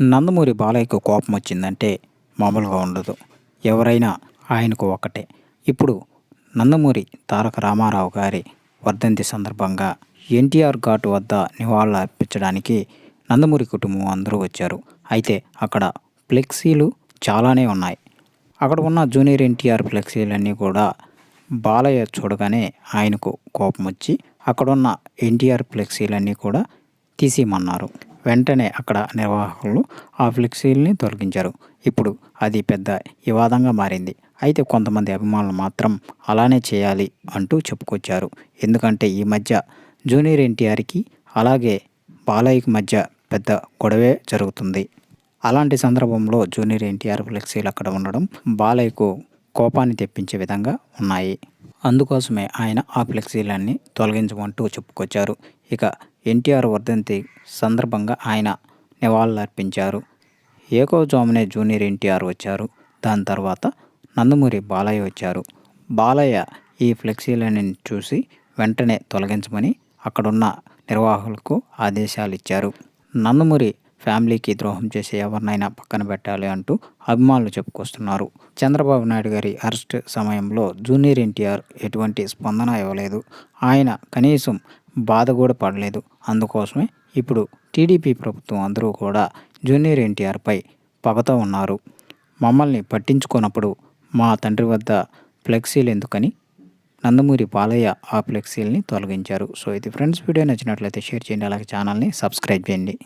నందమూరి బాలయ్యకు కోపం వచ్చిందంటే మామూలుగా ఉండదు. ఎవరైనా ఆయనకు ఒక్కటే. ఇప్పుడు నందమూరి తారక రామారావు గారి వర్ధంతి సందర్భంగా ఎన్టీఆర్ ఘాట్ వద్ద నివాళులు అర్పించడానికి నందమూరి కుటుంబం అందరూ వచ్చారు. అయితే అక్కడ ఫ్లెక్సీలు చాలానే ఉన్నాయి. అక్కడ ఉన్న జూనియర్ ఎన్టీఆర్ ఫ్లెక్సీలన్నీ కూడా బాలయ్య చూడగానే ఆయనకు కోపం వచ్చి అక్కడున్న ఎన్టీఆర్ ఫ్లెక్సీలన్నీ కూడా తీసేయమన్నారు. వెంటనే అక్కడ నిర్వాహకులు ఆ ఫ్లెక్సీల్ని తొలగించారు. ఇప్పుడు అది పెద్ద వివాదంగా మారింది. అయితే కొంతమంది అభిమానులు మాత్రం అలానే చేయాలి అంటూ చెప్పుకొచ్చారు. ఎందుకంటే ఈ మధ్య జూనియర్ ఎన్టీఆర్కి అలాగే బాలయ్యకి మధ్య పెద్ద గొడవే జరుగుతుంది. అలాంటి సందర్భంలో జూనియర్ ఎన్టీఆర్ ఫ్లెక్సీలు అక్కడ ఉండడం బాలయ్యకు కోపాన్ని తెప్పించే విధంగా ఉన్నాయి. అందుకోసమే ఆయన ఆ ఫ్లెక్సీలన్నీ తొలగించమంటూ చెప్పుకొచ్చారు. ఇక ఎన్టీఆర్ వర్ధంతి సందర్భంగా ఆయన నివాళులర్పించారు. ఏకోజామునే జూనియర్ ఎన్టీఆర్ వచ్చారు. దాని తర్వాత నందమూరి బాలయ్య వచ్చారు. బాలయ్య ఈ ఫ్లెక్సీలని చూసి వెంటనే తొలగించమని అక్కడున్న నిర్వాహకులకు ఆదేశాలు ఇచ్చారు నందమూరి ఫ్యామిలీకి ద్రోహం చేసే ఎవరినైనా పక్కన పెట్టాలి అంటూ అభిమానులు చెప్పుకొస్తున్నారు. చంద్రబాబు నాయుడు గారి అరెస్ట్ సమయంలో జూనియర్ ఎన్టీఆర్ ఎటువంటి స్పందన ఇవ్వలేదు. ఆయన కనీసం బాధ కూడా పడలేదు. అందుకోసమే ఇప్పుడు టీడీపీ ప్రభుత్వం అందరూ కూడా జూనియర్ ఎన్టీఆర్పై పగతో ఉన్నారు. మమ్మల్ని పట్టించుకున్నప్పుడు మా తండ్రి వద్ద ఫ్లెక్సీలు ఎందుకని? నందమూరి బాలయ్య ఆ ఫ్లెక్సీల్ని తొలగించారు. సో ఇది ఫ్రెండ్స్ వీడియో నచ్చినట్లయితే షేర్ చేయండి. అలాగే ఛానల్ని సబ్స్క్రైబ్ చేయండి.